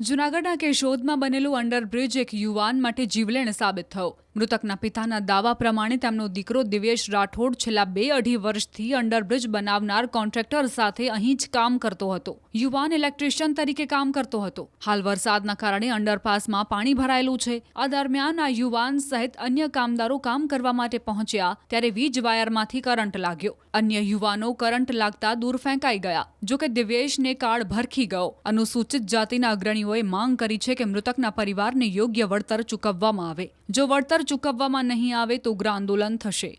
જૂનાગઢના કેશોદમાં બનેલું અંડરબ્રિજ એક યુવાન માટે જીવલેણ સાબિત થયો. મૃતકના પિતાના દાવા પ્રમાણે તેમનો દીકરો દિવ્યેશ રાઠોડ છેલ્લા બે અઢી વર્ષથી અંડરબ્રિજ બનાવનાર કોન્ટ્રાક્ટર સાથે અહીં જ કામ કરતો હતો. યુવાન ઇલેક્ટ્રિશિયન તરીકે કામ કરતો હતો. હાલ વરસાદના કારણે અંડરપાસમાં પાણી ભરાયેલું છે. આ દરમિયાન આ યુવાન સહિત અન્ય કામદારો કામ કરવા માટે પહોંચ્યા ત્યારે વીજ વાયરમાંથી કરંટ લાગ્યો. અન્ય યુવાનો કરંટ લાગતા દૂર ફેંકાઈ ગયા. જોકે દિવ્યેશને કાળ ભરખી ગયો. અનુસૂચિત જાતિના અગ્રણીઓએ માંગ કરી છે કે મૃતકના પરિવારને યોગ્ય વળતર ચૂકવવામાં આવે. જો વળતર ચૂકવવામાં નહીં આવે તો ઉગ્ર આંદોલન થશે.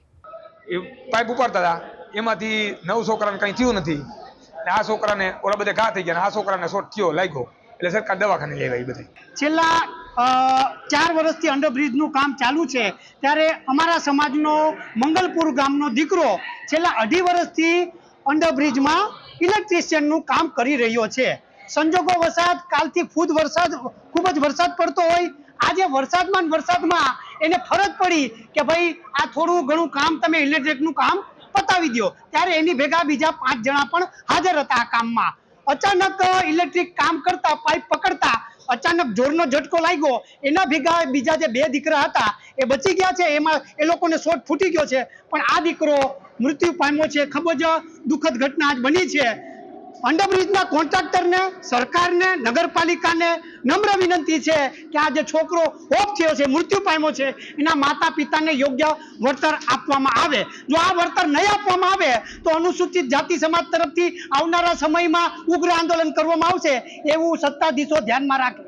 એ પાઇપ ઉપાડતા હતા. એમાંથી નવ છોકરાને કંઈ થયું નથી. અને આ છોકરાને ઓલા બધા ઘા થઈ ગયા આ છોકરાને શોટ થયો લાગ્યો. એટલે સરકાર દવાખાને લઈ આવી બધી. છેલ્લા ચાર વર્ષથી અંડરબ્રિજનું કામ ચાલુ છે. ત્યારે અમારા સમાજનો મંગલપુર ગામનો દીકરો છેલ્લા અઢી વર્ષથી અંડરબ્રિજમાં ઇલેક્ટ્રિશિયનનું કામ કરી રહ્યો છે. સંજોગો વરસાદ કાલથી ખુદ વરસાદ ખૂબ જ વરસાદ પડતો હોય આજે વરસાદમાં વરસાદમાં એને ફરજ પડી કે ભાઈ આ થોડું ઘણું કામ તમે ઇલેક્ટ્રિકનું કામ પતાવી દો ત્યારે એની ભેગા બીજા પાંચ જણા પણ હાજર હતા આ કામમાં. અચાનક ઇલેક્ટ્રિક કામ કરતા પાઇપ પકડતા, અચાનક જોરનો ઝટકો લાગ્યો. એના ભેગા બીજા જે બે દીકરા હતા, એ બચી ગયા છે. એમાં એ લોકોને શોટ ફૂટી ગયો છે. પણ આ દીકરો મૃત્યુ પામ્યો છે. ખૂબ જ દુઃખદ ઘટના આજ બની છે. અંડરબ્રિજના કોન્ટ્રાક્ટરને, સરકારને, નગરપાલિકાને નમ્ર વિનંતી છે કે આ જે છોકરો ઓફ થયો છે, મૃત્યુ પામ્યો છે, એના માતા પિતાને યોગ્ય વળતર આપવામાં આવે. જો આ વળતર નહીં આપવામાં આવે, તો અનુસૂચિત જાતિ સમાજ તરફથી આવનારા સમયમાં ઉગ્ર આંદોલન કરવામાં આવશે એવું સત્તાધીશો ધ્યાનમાં રાખે.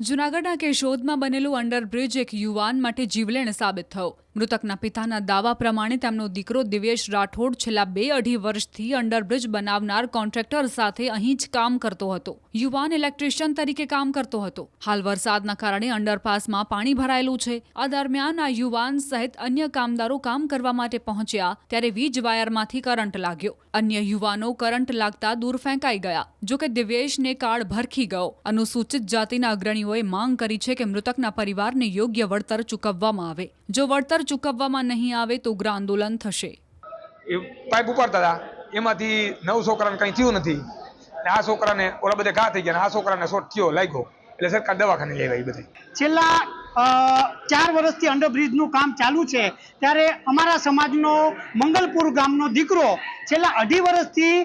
જૂનાગઢના કેશોદમાં બનેલું અંડરબ્રિજ એક યુવાન માટે જીવલેણ સાબિત થયો. મૃતકના પિતાના દાવા પ્રમાણે તેમનો દીકરો દિવ્યેશ રાઠોડ છેલ્લા બે અઢી વર્ષથી અંડરબ્રિજ બનાવનાર કોન્ટ્રાક્ટર સાથે અહીં જ કામ કરતો હતો. યુવાન ઇલેક્ટ્રિશિયન તરીકે કામ કરતો હતો. હાલ વરસાદના કારણે અંડરપાસમાં પાણી ભરાયેલું છે. આ દરમિયાન આ યુવાન સહિત અન્ય કામદારો કામ કરવા માટે પહોંચ્યા ત્યારે વીજ વાયરમાંથી કરંટ લાગ્યો. અન્ય યુવાનો કરંટ લાગતા દૂર ફેંકાઈ ગયા. જોકે દિવ્યેશને કાળ ભરખી ગયો. અનુસૂચિત જાતિના અગ્રણીઓએ માંગ કરી છે કે મૃતકના પરિવારને યોગ્ય વળતર ચૂકવવામાં આવે. જો વળતર ચૂકવવામાં નહીં આવે તો ઉગ્ર આંદોલન થશે. એ પાઇપ ઉપાડતા હતા. એમાંથી નવ છોકરાને કંઈ થયું નથી. આ છોકરાને ઓલા બધા ઘા થઈ ગયા આ છોકરાને શોટ થયો લાગ્યો. એટલે સરકાર દવાખાને લઈ આવી બધી. છેલ્લા ચાર વર્ષથી અંડરબ્રિજનું કામ ચાલુ છે. ત્યારે અમારા સમાજનો મંગલપુર ગામનો દીકરો છેલ્લા અઢી વર્ષથી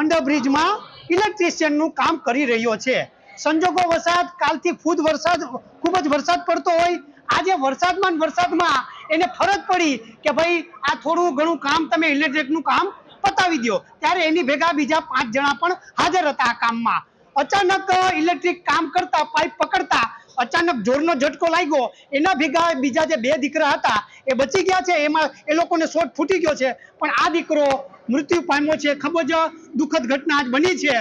અંડરબ્રિજમાં ઇલેક્ટ્રિશિયનનું કામ કરી રહ્યો છે. સંજોગો વરસાદ કાલથી ખુદ વરસાદ ખૂબ જ વરસાદ પડતો હોય. આજે વરસાદમાં વરસાદમાં એને ફરજ પડી કે ભાઈ આ થોડું ઘણું કામ તમે ઇલેક્ટ્રિકનું કામ પતાવી દો ત્યારે એની ભેગા બીજા પાંચ જણા પણ હાજર હતા આ કામમાં. અચાનક ઇલેક્ટ્રિક કામ કરતા, પાઇપ પકડતા, અચાનક જોરનો ઝટકો લાગ્યો. એના ભેગા બીજા જે બે દીકરા હતા, એ બચી ગયા છે. એમાં એ લોકોને શોટ ફૂટી ગયો છે. પણ આ દીકરો મૃત્યુ પામ્યો છે. ખૂબ જ દુઃખદ ઘટના આજ બની છે.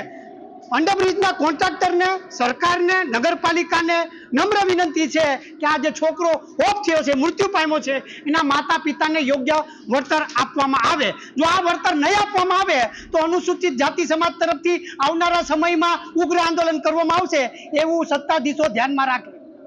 અંડરબ્રિજના કોન્ટ્રાક્ટરને, સરકારને, નગરપાલિકાને નમ્ર વિનંતી છે કે આ જે છોકરો ઓફ થયો છે, મૃત્યુ પામ્યો છે, એના માતા પિતાને યોગ્ય વળતર આપવામાં આવે. જો આ વળતર નહીં આપવામાં આવે, તો અનુસૂચિત જાતિ સમાજ તરફથી આવનારા સમયમાં ઉગ્ર આંદોલન કરવામાં આવશે, એવું સત્તાધીશો ધ્યાનમાં રાખે.